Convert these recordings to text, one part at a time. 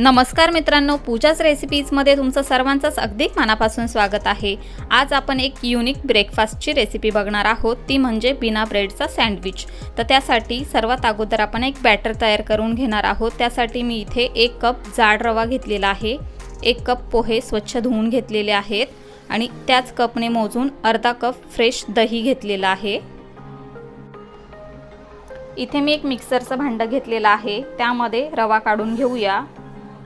नमस्कार मित्रांनो पूजाच रेसिपीजमध्ये तुमचं सर्वांचंच अगदी मनापासून स्वागत आहे. आज आपण एक युनिक ब्रेकफास्टची रेसिपी बघणार आहोत. ती म्हणजे बिना ब्रेडचा सँडविच तर त्यासाठी सर्वात अगोदर आपण एक बॅटर तयार करून घेणार आहोत. त्यासाठी मी इथे एक कप जाड रवा घेतलेला आहे. एक कप पोहे स्वच्छ धुवून घेतलेले आहेत. आणि त्याच कपने मोजून अर्धा कप फ्रेश दही घेतलेलं आहे. इथे मी एक मिक्सरचं भांडं घेतलेलं आहे. त्यामध्ये रवा काढून घेऊया.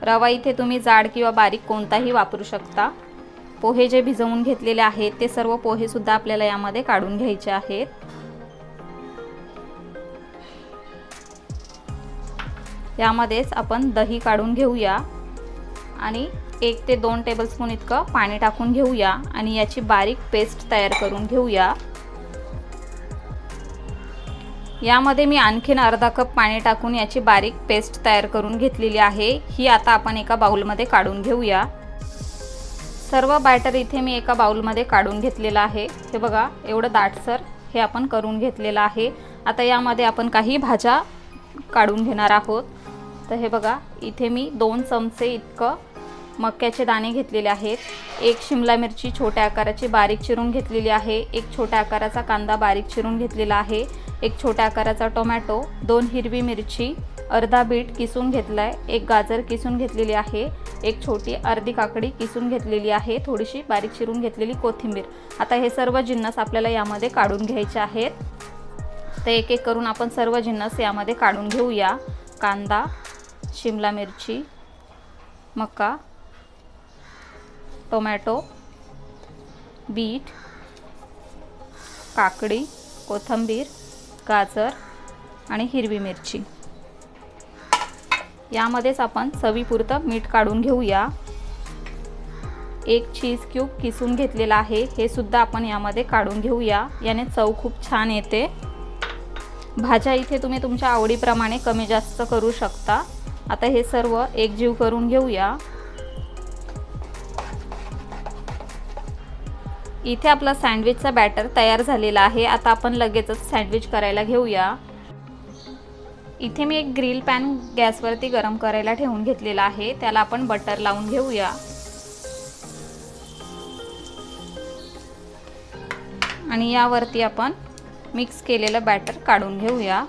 रवा इथे तुम्ही जाड किंवा बारीक कोणताही वापरू शकता. पोहे जे भिजवून घेतलेले आहेत ते सर्व पोहेसुद्धा आपल्याला यामध्ये काढून घ्यायचे आहेत. यामध्येच आपण दही काढून घेऊया आणि एक ते दोन टेबलस्पून इतकं पाणी टाकून घेऊया आणि याची बारीक पेस्ट तयार करून घेऊया. यामध्ये मी आणखीन अर्धा कप पाणी टाकून याची बारीक पेस्ट तयार करून घेतलेली आहे. ही आता आपण एका बाउलमध्ये काढून घेऊया. सर्व बॅटर इथे मी एका बाउलमध्ये काढून घेतलेलं आहे. हे बघा एवढं दाटसर हे आपण करून घेतलेलं आहे. आता यामध्ये आपण काही भाज्या काढून घेणार आहोत. तर हे बघा इथे मी दोन चमचे इतकं मक्याचे दाणे घेतलेले आहेत. एक शिमला मिरची छोट्या आकाराची बारीक चिरून घेतलेली आहे. एक छोट्या आकाराचा कांदा बारीक चिरून घेतलेला आहे. एक छोट्या आकाराचा टोमॅटो दोन हिरवी मिरची अर्धा बीट किसून घेतला आहे एक गाजर किसून घेतलेली आहे एक छोटी अर्धी काकडी किसून घेतलेली आहे थोडीशी बारीक चिरून घेतलेली कोथिंबीर. आता हे सर्व जिन्नस आपल्याला यामध्ये काढून घ्यायचे आहेत. तर एक एक करून आपण सर्व जिन्नस यामध्ये काढून घेऊया. कांदा शिमला मिरची मका टोमॅटो बीट काकडी कोथिंबीर गाजर आणि हिरवी मिरची. यामध्येच आपण चवीपुरतं मीठ काढून घेऊया. एक चीज क्यूब किसून घेतलेला आहे. हे सुद्धा आपण यामध्ये काढून घेऊया. याने चव खूप छान येते. भाज्या इथे तुम्ही तुमच्या आवडीप्रमाणे कमी जास्त करू शकता. आता हे सर्व एकजीव करून घेऊया. इथे आपला सँडविचचा बॅटर तयार झालेला आहे. आता आपण लगेचच सँडविच करायला घेऊया. इथे मी एक ग्रिल पॅन गॅसवरती गरम करायला ठेवून घेतलेला आहे. त्याला आपण बटर लावून घेऊया. आणि यावरती आपण मिक्स केलेलं बॅटर काढून घेऊया.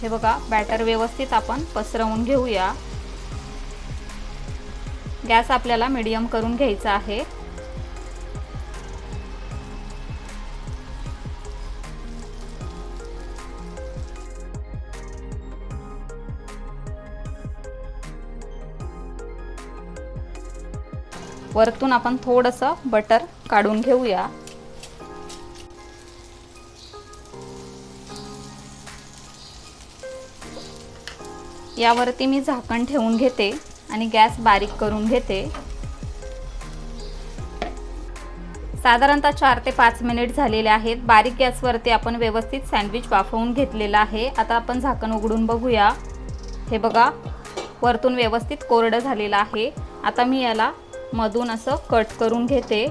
हे बघा बॅटर व्यवस्थित आपण पसरवून घेऊया. गॅस आपल्याला मीडियम करून घ्यायचा आहे. वरतून आपण थोडंसं बटर काढून घेऊया. यावरती मी झाकण ठेवून घेते आणि गॅस बारीक करून घेते. साधारणतः चार ते पाच मिनिट झालेले आहेत. बारीक गॅसवरती आपण व्यवस्थित सँडविच वाफवून घेतलेलं आहे. आता आपण झाकण उघडून बघूया. हे बघा वरतून व्यवस्थित कोरडं झालेलं आहे. आता मी याला मधून असं कट करून घेते.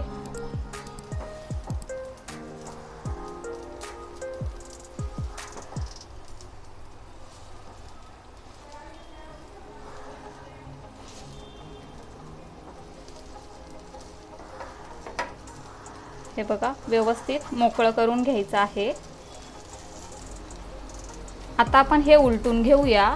हे बघा व्यवस्थित मोकळं करून घ्यायचं आहे. आता आपण हे उलटून घेऊया.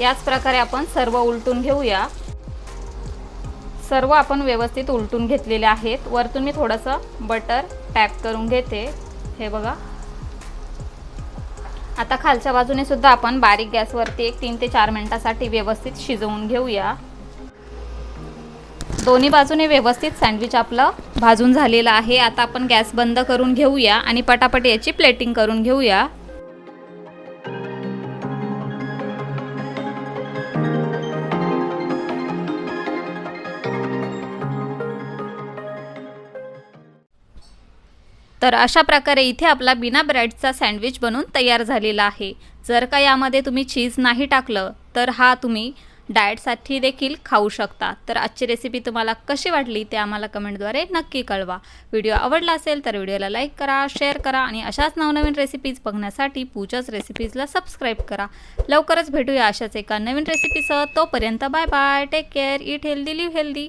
याच प्रकारे आपण सर्व उलटून घेऊया. सर्व आपण व्यवस्थित उलटून घेतलेले आहेत. वरतून मी थोडंसं बटर टॅप करून घेते. हे बघा. आता खालच्या बाजूने सुद्धा आपण बारीक गॅसवरती एक तीन ते चार मिनटासाठी व्यवस्थित शिजवून घेऊया. दोन्ही बाजूने व्यवस्थित सँडविच आपलं भाजून झालेलं आहे. आता आपण गॅस बंद करून घेऊया आणि पटापट याची प्लेटिंग करून घेऊया. तर अशा प्रकारे इथे आपला बिना ब्रेडचा सँडविच बनून तयार झालेला आहे. जर का यामध्ये तुम्ही चीज नाही टाकलं तर हा तुम्ही डाएटसाठी देखील खाऊ शकता. तर आजची रेसिपी तुम्हाला कशी वाटली ते आम्हाला कमेंटद्वारे नक्की कळवा. व्हिडिओ आवडला असेल तर व्हिडिओला लाईक करा शेअर करा आणि अशाच नवनवीन रेसिपीज बघण्यासाठी पूजाच रेसिपीजला सबस्क्राईब करा. लवकरच भेटूया अशाच एका नवीन रेसिपीसह तोपर्यंत bye bye take care eat healthy live healthy